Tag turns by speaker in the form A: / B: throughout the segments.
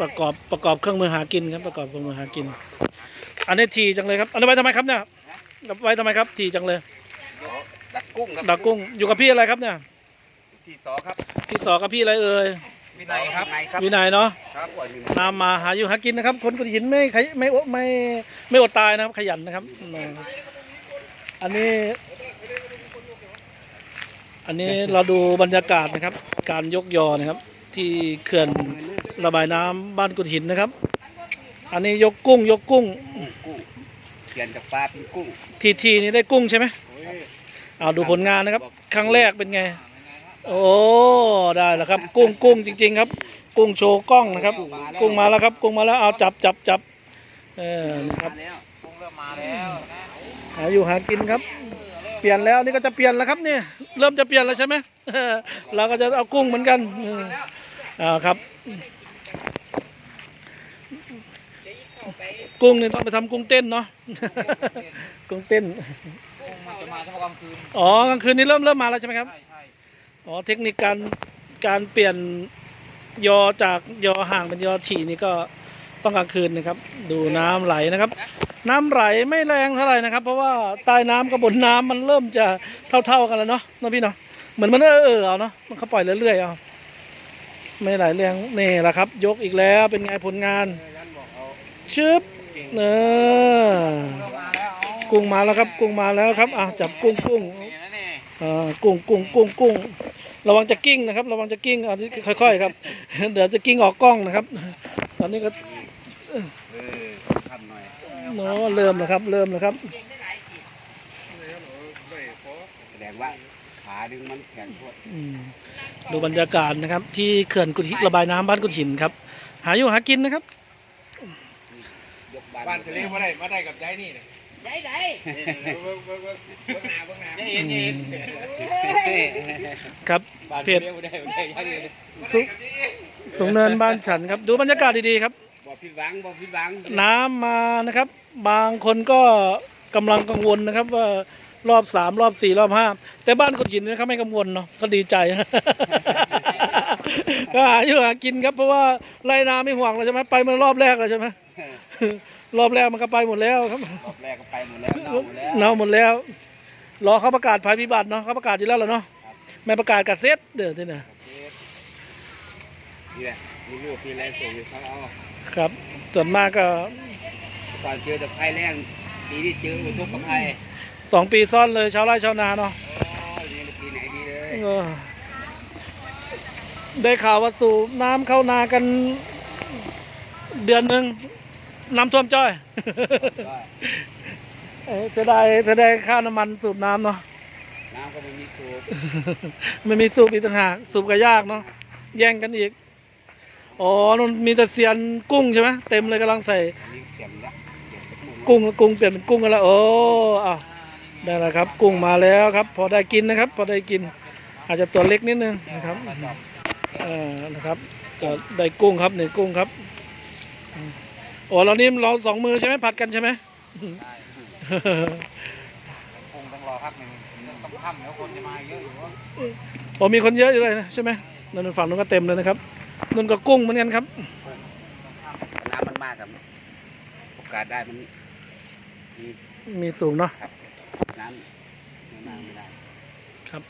A: ประกอบประกอบเครื่องมือหากินครับประกอบเครื่องมือหากิน อันนี้ทีจังเลยครับอันนี้ไว้ทำไมครับเนี่ยไว้ทำไมครับทีจังเลย
B: ดักกุ้งครับ
A: ดักกุ้งอยู่กับพี่อะไรครับเนี่ย
B: ที่สอครับ
A: พี่สอกับพี่อะไรเอ่ย
B: วินัยครับครับ
A: วินัยเนาะ
B: ครับ
A: นำมาหาอยู่หากินนะครับ คนกุฎหินไม่ขยไม่อดไม่ไม่อดตายนะครับ ขยันนะครับอืมอันนี้ อันนี้เราดูบรรยากาศนะครับ การยกยอนะครับ ที่เขื่อน ระบายน้ำบ้านกุฎหินนะครับ อันนี้ยกกุ้งยกกุ้ง
B: กุ้งเปลี่ยนจากปลาเป็นกุ้ง
A: ทีทีนี้ได้กุ้งใช่ไหมเอาดูผลงานนะครับ ครั้งแรกเป็นไง โอ้ได้แล้วครับ กุ้งกุ้งจริง ๆ ครับ กุ้งโชว์กล้องนะครับ กุ้งมาแล้วครับ กุ้งมาแล้วเอาจับจับจับเออนะครับ
B: มาแล้วกุ้งเริ่มมาแล้วนะ
A: หาอยู่หากินครับ เปลี่ยนแล้วนี่ก็จะเปลี่ยนแล้วครับเนี่ยเริ่มจะเปลี่ยนแล้วใช่ไหมเออเราก็จะเอากุ้งเหมือนกันเอออ่าครับ กุ้งนี่ต้องไปทำกุ้งเต้นเนาะกุ้งเต้น
B: กุ้งมันจะมาเฉพาะกลางคืน
A: อ๋อกลางคืนนี้เริ่มเริ่มมาแล้วใช่ไหมครับ
B: ใช่ใช่
A: อ๋อเทคนิคการการเปลี่ยนยอจากยอห่างเป็นยอถี่นี่ก็ต้องกลางคืนนะครับ ดูน้ำไหลนะครับ น้ำไหลไม่แรงเท่าไหร่นะครับ เพราะว่าใต้น้ำกับบนน้ำมันเริ่มจะเท่าๆกันแล้วเนาะเนาะพี่เนาะเหมือนมันเออเออเอาเนาะมันเขาปล่อยเรื่อยๆเอา ไม่ไหลแรงนี่แหละครับ ยกอีกแล้วเป็นไงผลงานชึบ
B: เก่ง
A: เอกุ้งมาแล้วครับ กุ้งมาแล้วครับอะจับกุ้งกุ้งอ่ากุ้งกุ้งกุ้งกุ้งระวังจะกิ้งนะครับ ระวังจะกิ้งอันนี้ค่อยๆครับ เดี๋ยวจะกิ้งออกกล้องนะครับ ตอนนี้ก็
B: เออทำหน่อย
A: เนาะเริ่มแล้วครับ เริ่มแล้วครับ
B: แสดงว่า ขาดึงมันแข็งโคตร
A: อืมดูบรรยากาศนะครับ ที่เขื่อนกุฎหินระบายน้ำบ้านกุฎหินครับ หาอยู่หากินนะครับ
B: ยกบ้าน
C: บ้านทะเลมาได้มาได้กับใจนี่เนี่ย
D: ได้ได้
C: เบิ่งเบิ่งเบิ่งเบิ่งหน้าเบิ่งหน้า
B: เย็นเย็น
A: ครับ
B: บ้าน
A: เพ
B: ทะ
A: จ
B: เลมาได้มาได้ยันเลย
A: สุสูงเนินบ้านฉันครับ ดูบรรยากาศดีๆครับ
B: บ่ผิดหวังบ่ผิดหวัง
A: น้ำมานะครับ บางคนก็กำลังกังวลนะครับ ว่า รอบสามรอบสี่รอบห้าแต่บ้านกุฎหินนะครับไม่กังวลเนาะก็ดีใจ ก็หาอยู่หากินครับเพราะว่าไล่นาไม่ห่วงแล้วใช่ไหมไปเมื่อรอบแรกแล้วใช่ไหมรอบแรกมันก็ไปหมดแล้วครับ
B: รอบแรกก็ไปหมดแล้วเน่าหมดแล้ว
A: เน่าหมดแล้วรอเขาประกาศภัยพิบัติเนาะเขาประกาศอยู่แล้วเหรอเนาะ
B: ครับ
A: ไม่ประกาศกับเซตเดี๋ยวที่เนี่ย
B: นี่แหละมีลูกมีแรงส่งอยู่เขาเอา
A: ครับส่วนมากก็
B: ก่อนเจอแต่ภัยแรงดีที่เจออุทกภัย
A: สองปีซ้อนเลยชาวไร่ชาวนาเนาะ
B: โอ้ยนี่ปีไหนดีเลย
A: เออได้ข่าวว่าสูบน้ำเข้านากัน เดือนหนึ่งน้ำท่วมจ้อย
B: ก็
A: เออจะได้จะได้ค่าน้ำมันสูบน้ำเนาะ
B: น้ำก็ไม่มีสูบ
A: ไม่มีสูบอีกต่างหากสูบก็ยากเนาะแย่งกันอีกอ๋อมันมีแต่เสียนกุ้งใช่ไหมเต็มเลยกำลังใส่
B: อันนี้เสียมละเสียมตะมุ
A: กุ้งกุ้งเปลี่ยนเป็นกุ้งกันแล้วโอ้อ้าว ได้แล้วครับ กุ้งมาแล้วครับ พอได้กินนะครับ พอได้กิน อาจจะตัวเล็กนิดนึงนะครับเออนะครับก็ได้กุ้งครับหนึ่งกุ้งครับอืมโอ้เรานี่เราสองมือใช่ไหมผัดกันใช่ไหม
B: คงต้องรอพักหนึ่งต้องค่ำแล้วคนจะมาเยอะอยู่วะ
A: โอ้มีคนเยอะอยู่เลยนะใช่ไหมนั่นฝั่งนู้นก็เต็มเลยนะครับนู่นก็กุ้งเหมือนกันครับ
B: น้ำมันมากครับโอกาสได้มันมี
A: มีสูงเนาะ
B: ครับ น้ำไม่มากไม่ได้
A: ครับ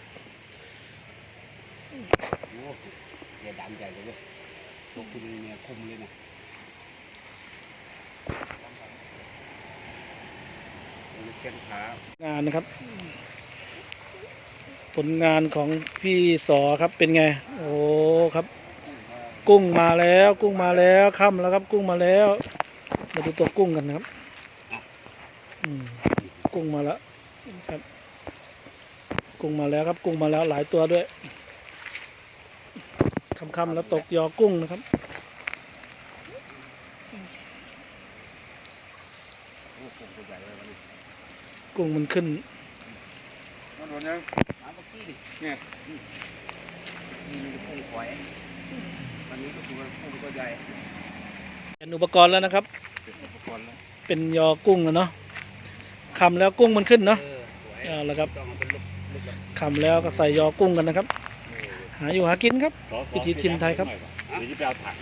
B: โอ้เดี๋ยวดำใหญ่เลยเว้ยตัวคุณเนี่ยคุมเลยนะมันเข้มขางา
A: นนะครับ ผลงานของพี่สอครับเป็นไง โอ้ครับ กุ้งมาแล้ว กุ้งมาแล้วค่ำแล้วครับ กุ้งมาแล้วมาดูตัวกุ้งกันนะครับอืมกุ้งมาแล้ว ครับ กุ้งมาแล้วครับกุ้งมาแล้วหลายตัวด้วยค่ำๆแล้วตกยอกุ้งนะครับ
B: โอ้คุมตัวใหญ่เลยวันนี้
A: กุ้งมันขึ้น
C: มันโดนยัง
B: น้ำเมื่อกี้นี่
C: เนี่ย
B: นี่มันจะพุ่งหอยวันนี้ก็คือว่าพุ่งตัวใหญ่
A: เป็นอุปกรณ์แล้วนะครับ
C: เป็นอุปกรณ์แล้ว
A: เป็นยอกุ้งแล้วเนาะคำแล้วกุ้งมันขึ้นเนาะ
B: เอา
A: ละครับคำแล้วก็ใส่ยอกุ้งกันนะครับ หาอยู่หากินครับวิถีทิมไทยครับ
C: เดี๋จะไปเอาถัง